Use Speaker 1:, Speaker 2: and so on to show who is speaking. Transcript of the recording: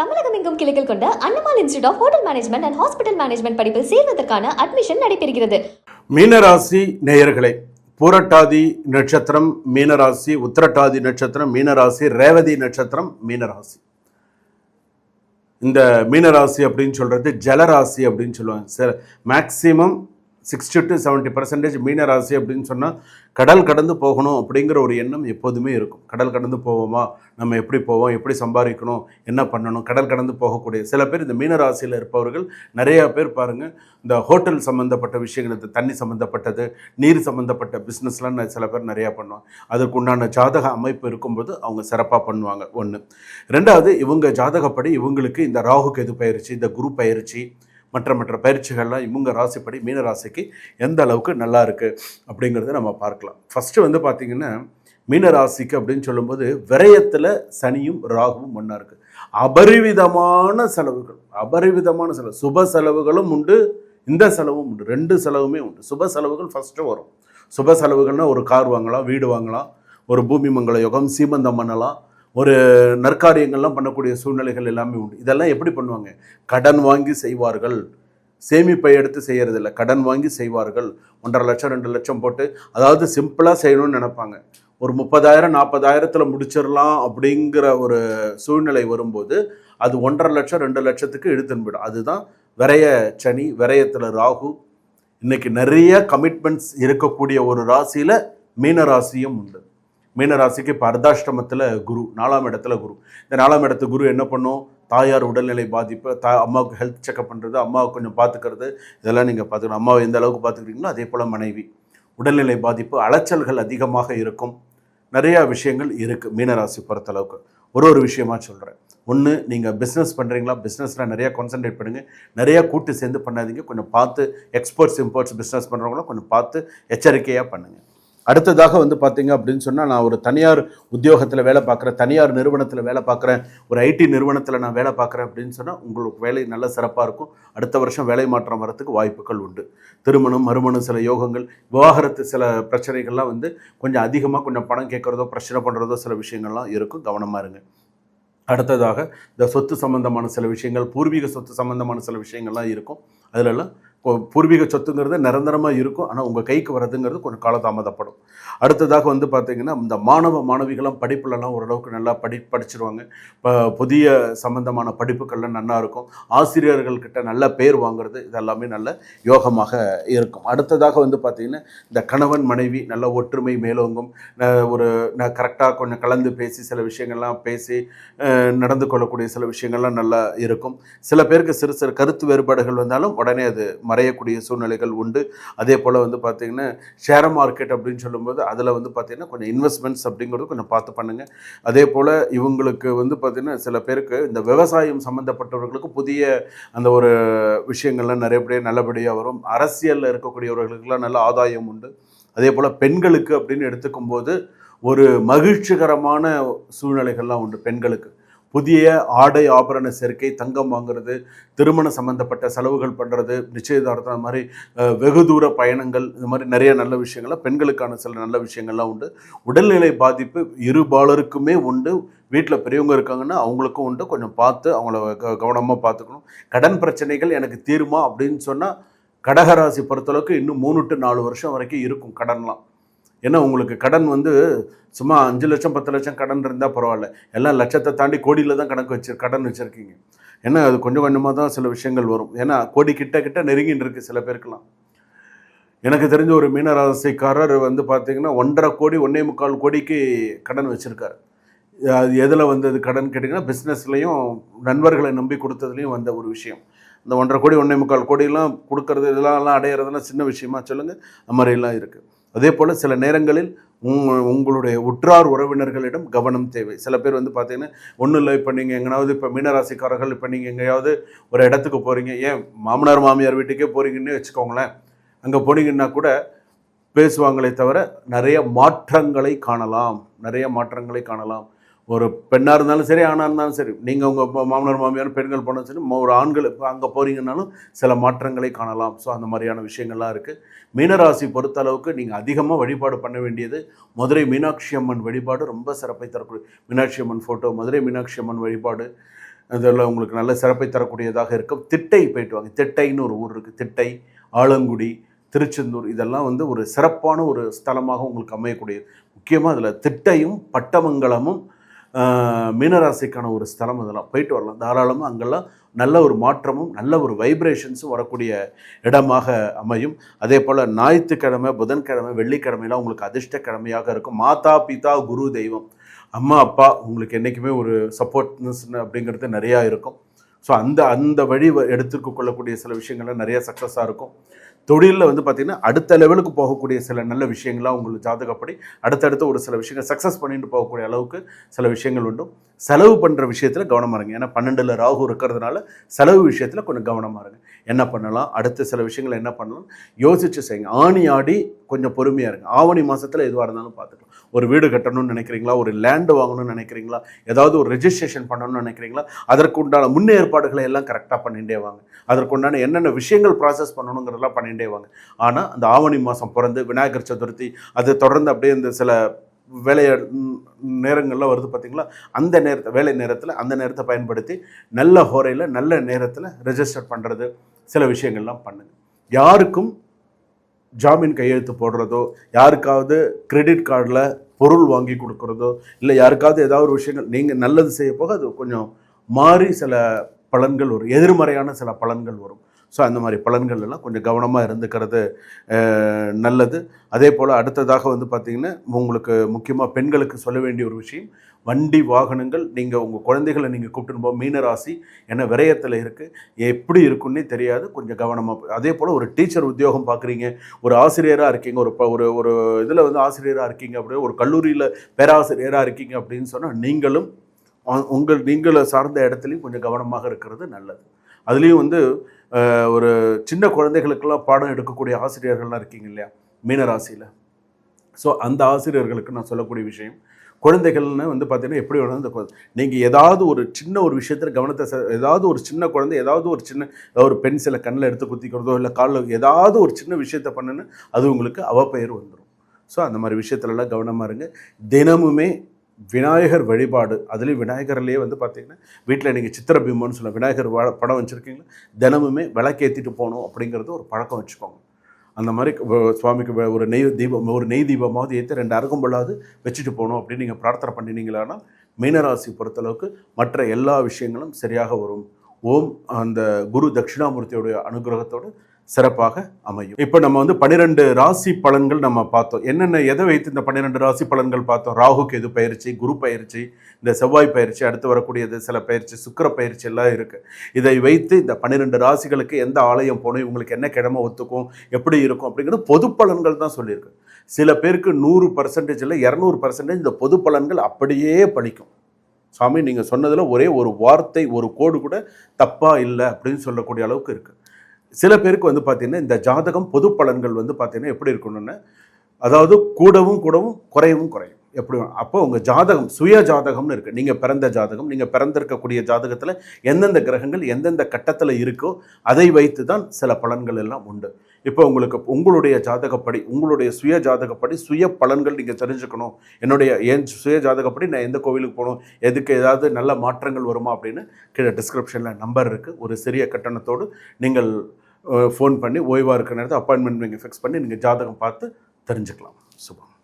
Speaker 1: தமிழகம் எங்கும் கிளைகள் கொண்ட அன்னமால் institute of hotel management and hospital management படிப்பில் சேர்வதற்கான அட்மிஷன் நடைபெறுகிறது.
Speaker 2: மீனராசி நேயர்களே பூரட்டாதி நட்சத்திரம் மீனராசி உத்திரட்டாதி நட்சத்திரம் மீனராசி ரேவதி நட்சத்திரம் மீனராசி. இந்த மீனராசி அப்படின்னு சொல்கிறது ஜலராசி அப்படின்னு சொல்லுவாங்க. Sir maximum sixty to seventy percentage மீனராசி அப்படின்னு சொன்னால் கடல் கடந்து போகணும் அப்படிங்கிற ஒரு எண்ணம் எப்போதுமே இருக்கும். கடல் கடந்து போவோமா? நம்ம எப்படி போவோம்? எப்படி சம்பாதிக்கணும்? என்ன பண்ணணும்? கடல் கடந்து போகக்கூடிய சில பேர் இந்த மீனராசியில் இருப்பவர்கள் நிறையா பேர் பாருங்கள் இந்த ஹோட்டல் சம்மந்தப்பட்ட விஷயங்கள் இந்த தண்ணி சம்மந்தப்பட்டது நீர் சம்மந்தப்பட்ட பிஸ்னஸ்லாம் சில பேர் நிறையா பண்ணுவாங்க. அதற்கு உண்டான ஜாதக அமைப்பு இருக்கும்போது அவங்க சிறப்பாக பண்ணுவாங்க. ஒன்று ரெண்டாவது இவங்க ஜாதகப்படி இவங்களுக்கு இந்த ராகு கெது பயிற்சி? இந்த குரு பயிற்சி மற்ற மற்ற பயிற்சிகள்லாம் இவங்க ராசிப்படி மீன ராசிக்கு எந்த அளவுக்கு நல்லா இருக்குது அப்படிங்கிறத நம்ம பார்க்கலாம். ஃபஸ்ட்டு வந்து பார்த்திங்கன்னா மீன ராசிக்கு அப்படின்னு சொல்லும்போது விரயத்தில் சனியும் ராகுவும் ஒன்றா இருக்குது அபரிவிதமான செலவுகள் அபரிவிதமான செலவு சுப செலவுகளும் உண்டு இந்த செலவும் உண்டு ரெண்டு செலவுமே உண்டு. சுப செலவுகள் ஃபஸ்ட்டு வரும். சுப செலவுகள்னால் ஒரு கார் வாங்கலாம் வீடு வாங்கலாம் ஒரு பூமி மங்கள யோகம் சீமந்தம் பண்ணலாம் ஒரு நற்காரியங்கள்லாம் பண்ணக்கூடிய சூழ்நிலைகள் எல்லாமே உண்டு. இதெல்லாம் எப்படி பண்ணுவாங்க? கடன் வாங்கி செய்வார்கள். சேமிப்பை எடுத்து செய்யறதில்ல. கடன் வாங்கி செய்வார்கள். ஒன்றரை லட்சம் ரெண்டு லட்சம் போட்டு அதாவது சிம்பிளாக செய்யணும்னு நினப்பாங்க. ஒரு முப்பதாயிரம் நாற்பதாயிரத்தில் முடிச்சிடலாம் அப்படிங்கிற ஒரு சூழ்நிலை வரும்போது அது ஒன்றரை லட்சம் ரெண்டு லட்சத்துக்கு இழுத்துன்னு அதுதான் விரைய சனி விரயத்தில் ராகு. இன்னைக்கு நிறைய கமிட்மெண்ட்ஸ் இருக்கக்கூடிய ஒரு ராசியில் மீன ராசியும் உண்டு. மீனராசிக்கு இப்போ அர்த்தாஷ்டமத்தில் குரு நாலாம் இடத்துல குரு. இந்த நாலாம் இடத்து குரு என்ன பண்ணும்? தாயார் உடல்நிலை பாதிப்பு தா அம்மாவுக்கு ஹெல்த் செக்அப் பண்ணுறது அம்மாவை கொஞ்சம் பார்த்துக்கிறது இதெல்லாம் நீங்கள் பார்த்துக்கணும். அம்மாவை எந்த அளவுக்கு பார்த்துக்கிறீங்களோ அதே போல் மனைவி. உடல்நிலை பாதிப்பு அலைச்சல்கள் அதிகமாக இருக்கும். நிறையா விஷயங்கள் இருக்குது மீனராசி பொறுத்தளவுக்கு. ஒரு ஒரு விஷயமா சொல்கிறேன் ஒன்று நீங்கள் பிஸ்னஸ் பண்ணுறீங்களா பிஸ்னஸில் நிறையா கான்சன்ட்ரேட் பண்ணுங்கள் நிறையா கூட்டு சேர்ந்து பண்ணாதீங்க. கொஞ்சம் பார்த்து எக்ஸ்போர்ட்ஸ் இம்போர்ட்ஸ் பிஸ்னஸ் பண்ணுறவங்களாம் கொஞ்சம் பார்த்து எச்சரிக்கையாக பண்ணுங்கள் அடுத்ததாக வந்து பார்த்தீங்க அப்படின்னு சொன்னால் நான் ஒரு தனியார் உத்தியோகத்தில் வேலை பார்க்குறேன் தனியார் நிறுவனத்தில் வேலை பார்க்குறேன் ஒரு ஐடி நிறுவனத்தில் நான் வேலை பார்க்குறேன் அப்படின்னு சொன்னால் உங்களுக்கு வேலை நல்ல சிறப்பாக இருக்கும். அடுத்த வருஷம் வேலை மாற்றம் வரத்துக்கு வாய்ப்புகள் உண்டு. திருமணம் மறுமணம் சில யோகங்கள் விவாகரத்து சில பிரச்சனைகள்லாம் வந்து கொஞ்சம் அதிகமாக கொஞ்சம் பணம் கேட்குறதோ பிரச்சனை பண்ணுறதோ சில விஷயங்கள்லாம் இருக்கும். கவனமாக இருங்க. அடுத்ததாக இந்த சொத்து சம்பந்தமான சில விஷயங்கள் பூர்வீக சொத்து சம்பந்தமான சில விஷயங்கள்லாம் இருக்கும். அதிலெல்லாம் பூர்வீக சொத்துங்கிறது நிரந்தரமாக இருக்கும். ஆனால் உங்கள் கைக்கு வர்றதுங்கிறது கொஞ்சம் காலதாமதப்படும். அடுத்ததாக வந்து பார்த்திங்கன்னா இந்த மாணவ மாணவிகளும் படிப்புலலாம் ஓரளவுக்கு நல்லா படி படிச்சிருவாங்க. இப்போ புதிய சம்பந்தமான படிப்புகள்லாம் நல்லா இருக்கும். ஆசிரியர்கள்கிட்ட நல்ல பேர் வாங்குறது இதெல்லாமே நல்ல யோகமாக இருக்கும். அடுத்ததாக வந்து பார்த்திங்கன்னா இந்த கணவன் மனைவி நல்ல ஒற்றுமை மேலோங்கும். ந- ஒரு கரெக்டாக கொஞ்சம் கலந்து பேசி சில விஷயங்கள்லாம் பேசி நடந்து கொள்ளக்கூடிய சில விஷயங்கள்லாம் நல்லா இருக்கும். சில பேருக்கு சிறு சிறு கருத்து வேறுபாடுகள் வந்தாலும் உடனே அது மறையக்கூடிய சூழ்நிலைகள் உண்டு. அதே போல் வந்து பார்த்திங்கன்னா ஷேர் மார்க்கெட் அப்படின்னு சொல்லும்போது அதில் வந்து பார்த்திங்கன்னா கொஞ்சம் இன்வெஸ்ட்மெண்ட்ஸ் அப்படிங்கிறது கொஞ்சம் பார்த்து பண்ணுங்கள் அதே போல் இவங்களுக்கு வந்து பார்த்திங்கன்னா சில பேருக்கு இந்த விவசாயம் சம்மந்தப்பட்டவர்களுக்கு புதிய அந்த ஒரு விஷயங்கள்லாம் நிறையபடியாக நல்லபடியாக வரும். அரசியலில் இருக்கக்கூடியவர்களுக்கெல்லாம் நல்ல ஆதாயம் உண்டு. அதே போல் பெண்களுக்கு அப்படின்னு எடுத்துக்கும்போது ஒரு மகிழ்ச்சிகரமான சூழ்நிலைகள்லாம் உண்டு பெண்களுக்கு. புதிய ஆடை ஆபரண சேர்க்கை தங்கம் வாங்குறது திருமணம் சம்மந்தப்பட்ட செலவுகள் பண்ணுறது நிச்சயதார்த்தம் அந்த மாதிரி வெகு தூர பயணங்கள் இந்த மாதிரி நிறைய நல்ல விஷயங்கள்லாம் பெண்களுக்கான சில நல்ல விஷயங்கள்லாம் உண்டு. உடல்நிலை பாதிப்பு இரு பாலருக்குமே உண்டு. வீட்டில் பெரியவங்க இருக்காங்கன்னா அவங்களுக்கும் உண்டு. கொஞ்சம் பார்த்து அவங்கள க கவனமாக பார்த்துக்கணும். கடன் பிரச்சனைகள் எனக்கு தீருமா அப்படின்னு சொன்னால் கடகராசி பொறுத்தளவுக்கு இன்னும் மூணு டு நாலு வருஷம் வரைக்கும் இருக்கும் கடன்லாம். ஏன்னா உங்களுக்கு கடன் வந்து சும்மா அஞ்சு லட்சம் பத்து லட்சம் கடன் இருந்தால் பரவாயில்ல. எல்லாம் லட்சத்தை தாண்டி கோடியில் தான் கணக்கு வச்சு கடன் வச்சுருக்கீங்க. ஏன்னா அது கொஞ்சம் கொஞ்சமாக தான் சில விஷயங்கள் வரும். ஏன்னா கோடி கிட்ட கிட்ட நெருங்கின்னு இருக்குது சில பேருக்கெல்லாம். எனக்கு தெரிஞ்ச ஒரு மீனராசிக்காரர் வந்து பார்த்தீங்கன்னா ஒன்றரை கோடி ஒன்றே முக்கால் கோடிக்கு கடன் வச்சுருக்காரு. அது எதில் வந்தது கடன் கேட்டிங்கன்னா பிஸ்னஸ்லேயும் நண்பர்களை நம்பி கொடுத்ததுலேயும் வந்த ஒரு விஷயம். இந்த ஒன்றரை கோடி ஒன்றே முக்கால் கோடியெல்லாம் கொடுக்கறது இதெல்லாம் அடையிறதுலாம் சின்ன விஷயமா சொல்லுங்கள் அந்த மாதிரிலாம் இருக்குது அதே போல் சில நேரங்களில் உங்க உங்களுடைய உற்றார் உறவினர்களிடம் கவனம் தேவை. சில பேர் வந்து பார்த்தீங்கன்னா ஒன்றும் இல்லை இப்போ நீங்கள் எங்கேனாவது இப்போ மீனராசிக்காரர்கள் இப்போ நீங்கள் எங்கேயாவது ஒரு இடத்துக்கு போகிறீங்க ஏன் மாமனார் மாமியார் வீட்டுக்கே போகிறீங்கன்னு வச்சுக்கோங்களேன். அங்கே போனீங்கன்னா கூட பேசுவாங்களே தவிர நிறைய மாற்றங்களை காணலாம். நிறைய மாற்றங்களை காணலாம். ஒரு பெண்ணாக இருந்தாலும் சரி ஆணாக இருந்தாலும் சரி நீங்கள் உங்கள் மாமனார் மாமியார் பெண்கள் போனாலும் சரி ஒரு ஆண்கள் இப்போ அங்கே போகிறீங்கன்னாலும் சில மாற்றங்களை காணலாம். ஸோ அந்த மாதிரியான விஷயங்கள்லாம் இருக்குது மீனராசி பொறுத்த அளவுக்கு நீங்கள் அதிகமாக வழிபாடு பண்ண வேண்டியது மதுரை மீனாட்சி அம்மன் வழிபாடு ரொம்ப சிறப்பை தரக்கூடிய மீனாட்சி அம்மன் ஃபோட்டோ மதுரை மீனாட்சி அம்மன் வழிபாடு. அதெல்லாம் உங்களுக்கு நல்ல சிறப்பை தரக்கூடியதாக இருக்கும். திட்டை போயிட்டு வாங்க. திட்டைன்னு ஒரு ஊர் இருக்குது திட்டை ஆலங்குடி திருச்செந்தூர் இதெல்லாம் வந்து ஒரு சிறப்பான ஒரு ஸ்தலமாக உங்களுக்கு அமையக்கூடியது. முக்கியமாக அதில் திட்டையும் பட்டமங்கலமும் மீனராசிக்கான ஒரு ஸ்தலம் அதெல்லாம். போயிட்டு வரலாம். தாராளமாக அங்கெல்லாம் நல்ல ஒரு மாற்றமும் நல்ல ஒரு வைப்ரேஷன்ஸும் வரக்கூடிய இடமாக அமையும். அதே போல் ஞாயிற்றுக்கிழமை புதன்கிழமை வெள்ளிக்கிழமைலாம் உங்களுக்கு அதிர்ஷ்டக்கிழமையாக இருக்கும். மாதா பிதா குரு தெய்வம். அம்மா அப்பா உங்களுக்கு என்றைக்குமே ஒரு சப்போர்ட்னஸ் அப்படிங்கிறது நிறையா இருக்கும். ஸோ அந்த அந்த வழி வ- எடுத்துக்க கொள்ளக்கூடிய சில விஷயங்கள்லாம் நிறைய சக்ஸஸாக இருக்கும். தொழிலில் வந்து பார்த்திங்கன்னா அடுத்த லெவலுக்கு போகக்கூடிய சில நல்ல விஷயங்கள்லாம் உங்களுக்கு ஜாதகப்படி அடுத்தடுத்து ஒரு சில விஷயங்கள் சக்ஸஸ் பண்ணிட்டு போகக்கூடிய அளவுக்கு சில விஷயங்கள் உண்டு. செலவு பண்ணுற விஷயத்தில் கவனமாக இருங்க. ஏன்னா பன்னெண்டில் ராகு இருக்கிறதுனால செலவு விஷயத்தில் கொஞ்சம் கவனமாக இருங்க. என்ன பண்ணலாம்? அடுத்த சில விஷயங்களை என்ன பண்ணலாம்? யோசிச்சு செய்யுங்க. ஆணி ஆடி கொஞ்சம் பொறுமையாக இருங்க. ஆவணி மாதத்தில் எதுவாக இருந்தாலும் பார்த்துக்கலாம். ஒரு வீடு கட்டணும்னு நினைக்கிறீங்களா? ஒரு லேண்டு வாங்கணும்னு நினைக்கிறீங்களா? ஏதாவது ஒரு ரெஜிஸ்ட்ரேஷன் பண்ணணும்னு நினைக்கிறீங்களா? அதற்கு உண்டான முன்னேற்பாடுகளை எல்லாம் கரெக்டாக பண்ணிகிட்டே வாங்க. அதற்குண்டான என்னென்ன விஷயங்கள் ப்ராசஸ் பண்ணணுங்கிறதெல்லாம் பண்ணிகிட்டே வாங்க. ஆனால் அந்த ஆவணி மாதம் பிறந்து விநாயகர் சதுர்த்தி அதை தொடர்ந்து அப்படியே இந்த சில வேலை நேரங்களில் வருது பார்த்தீங்களா அந்த நேரத்தை வேலை நேரத்தில் அந்த நேரத்தை பயன்படுத்தி நல்ல ஹோரையில் நல்ல நேரத்தில் ரெஜிஸ்டர் பண்ணுறது சில விஷயங்கள்லாம் பண்ணுங்க. யாருக்கும் ஜாமீன் கையெழுத்து போடுறதோ யாருக்காவது கிரெடிட் கார்டில் பொருள் வாங்கி கொடுக்குறதோ இல்லை யாருக்காவது ஏதாவது ஒரு விஷயங்கள் நீங்கள் நல்லது செய்ய போக அது கொஞ்சம் மாறி சில பலன்கள் வரும் எதிர்மறையான சில பலன்கள் வரும். ஸோ அந்த மாதிரி பலன்கள் எல்லாம் கொஞ்சம் கவனமாக இருந்துக்கிறது நல்லது. அதே போல் அடுத்ததாக வந்து பார்த்திங்கன்னா உங்களுக்கு முக்கியமாக பெண்களுக்கு சொல்ல வேண்டிய ஒரு விஷயம் வண்டி வாகனங்கள் நீங்கள் உங்கள் குழந்தைகளை நீங்கள் கூப்பிட்டு போக மீனராசி என்ன விரயத்தில் இருக்குது எப்படி இருக்குன்னே தெரியாது கொஞ்சம் கவனமாக அதே போல் ஒரு டீச்சர் உத்தியோகம் பார்க்குறீங்க ஒரு ஆசிரியராக இருக்கீங்க ஒரு ப- ஒரு ஒரு இதில் வந்து ஆசிரியராக இருக்கீங்க அப்படியே ஒரு கல்லூரியில் பேராசிரியராக இருக்கீங்க அப்படின்னு சொன்னால் நீங்களும் உங்கள் நீங்களை சார்ந்த இடத்துலையும் கொஞ்சம் கவனமாக இருக்கிறது நல்லது. அதுலேயும் வந்து ஒரு சின்ன குழந்தைகளுக்கெல்லாம் பாடம் எடுக்கக்கூடிய ஆசிரியர்கள்லாம் இருக்கீங்க இல்லையா? மீனராசியில். ஸோ அந்த ஆசிரியர்களுக்கு நான் சொல்லக்கூடிய விஷயம் குழந்தைகள்னு வந்து பார்த்தீங்கன்னா எப்படி வேணும் இந்த நீங்கள் ஏதாவது ஒரு சின்ன ஒரு விஷயத்தில் கவனத்தை ஏதாவது ஒரு சின்ன குழந்தை ஏதாவது ஒரு சின்ன ஒரு பென்சிலை கண்ணில் எடுத்து குத்திக்கிறதோ இல்லை காலில் ஏதாவது ஒரு சின்ன விஷயத்தை பண்ணுன்னு அது உங்களுக்கு அவப்பெயர் வந்துடும் ஸோ அந்த மாதிரி விஷயத்துலலாம் கவனமாக இருங்க. தினமுமே விநாயகர் வழிபாடு அதுலேயும் விநாயகர்லேயே வந்து பார்த்திங்கன்னா வீட்டில் நீங்கள் சித்திரபிம்பம்னு சொல்ல விநாயகர் படம் வச்சுருக்கீங்களா? தினமுமே விளக்கேற்றிட்டு போகணும் அப்படிங்கிறது ஒரு பழக்கம் வச்சுக்கோங்க. அந்த மாதிரி சுவாமிக்கு ஒரு நெய் தீபம் ஒரு நெய் தீபமாவது ஏற்றி ரெண்டு அருகம்புல்லாவது வச்சுட்டு போகணும் அப்படின்னு நீங்கள் பிரார்த்தனை பண்ணினீங்களான்னா மீனராசி பொறுத்தளவுக்கு மற்ற எல்லா விஷயங்களும் சரியாக வரும். ஓம் அந்த குரு தட்சிணாமூர்த்தியோடைய அனுகிரகத்தோடு சிறப்பாக அமையும். இப்போ நம்ம வந்து பன்னிரெண்டு ராசி பலன்கள் நம்ம பார்த்தோம். என்னென்ன எதை வைத்து இந்த பன்னிரெண்டு ராசி பலன்கள் பார்த்தோம்? ராகு கேது பயிற்சி குரு பயிற்சி இந்த செவ்வாய் பயிற்சி அடுத்து வரக்கூடியது சில பயிற்சி சுக்கர பயிற்சி எல்லாம் இருக்குது இதை வைத்து இந்த பன்னிரெண்டு ராசிகளுக்கு எந்த ஆலயம் போகணும் இவங்களுக்கு என்ன கிழமை ஒத்துக்கும் எப்படி இருக்கும் அப்படிங்கிறது பொது பலன்கள் தான் சொல்லியிருக்கு. சில பேருக்கு நூறு பர்சன்டேஜில் இல்லை இரநூறு பர்சன்டேஜ் இந்த பொது பலன்கள் அப்படியே பழிக்கும். சாமி நீங்கள் சொன்னதில் ஒரே ஒரு வார்த்தை ஒரு கோடு கூட தப்பாக இல்லை அப்படின்னு சொல்லக்கூடிய அளவுக்கு இருக்குது சில பேருக்கு வந்து பார்த்தீங்கன்னா இந்த ஜாதகம் பொது பலன்கள் வந்து பார்த்தீங்கன்னா எப்படி இருக்கணும்னு அதாவது கூடவும் கூடவும் குறையவும் குறையும். எப்படி அப்போ உங்கள் ஜாதகம் சுய ஜாதகம்னு இருக்குது நீங்கள் பிறந்த ஜாதகம் நீங்கள் பிறந்திருக்கக்கூடிய ஜாதகத்தில் எந்தெந்த கிரகங்கள் எந்தெந்த கட்டத்தில் இருக்கோ அதை வைத்து தான் சில பலன்கள் எல்லாம் உண்டு. இப்போ உங்களுக்கு உங்களுடைய ஜாதகப்படி உங்களுடைய சுய ஜாதகப்படி சுய பலன்கள் நீங்கள் தெரிஞ்சுக்கணும். என்னுடைய என் சுய ஜாதகப்படி நான் எந்த கோவிலுக்கு போகணும் எதுக்கு ஏதாவது நல்ல மாற்றங்கள் வருமா அப்படின்னு கீழே டிஸ்கிரிப்ஷனில் நம்பர் இருக்குது ஒரு சிறிய கட்டணத்தோடு நீங்கள் ஃபோன் பண்ணி ஓய்வாக இருக்கிற நேரத்தில் அப்பாயின்மெண்ட் நீங்கள் ஃபிக்ஸ் பண்ணி நீங்கள் ஜாதகம் பார்த்து தெரிஞ்சுக்கலாம். சுபம்.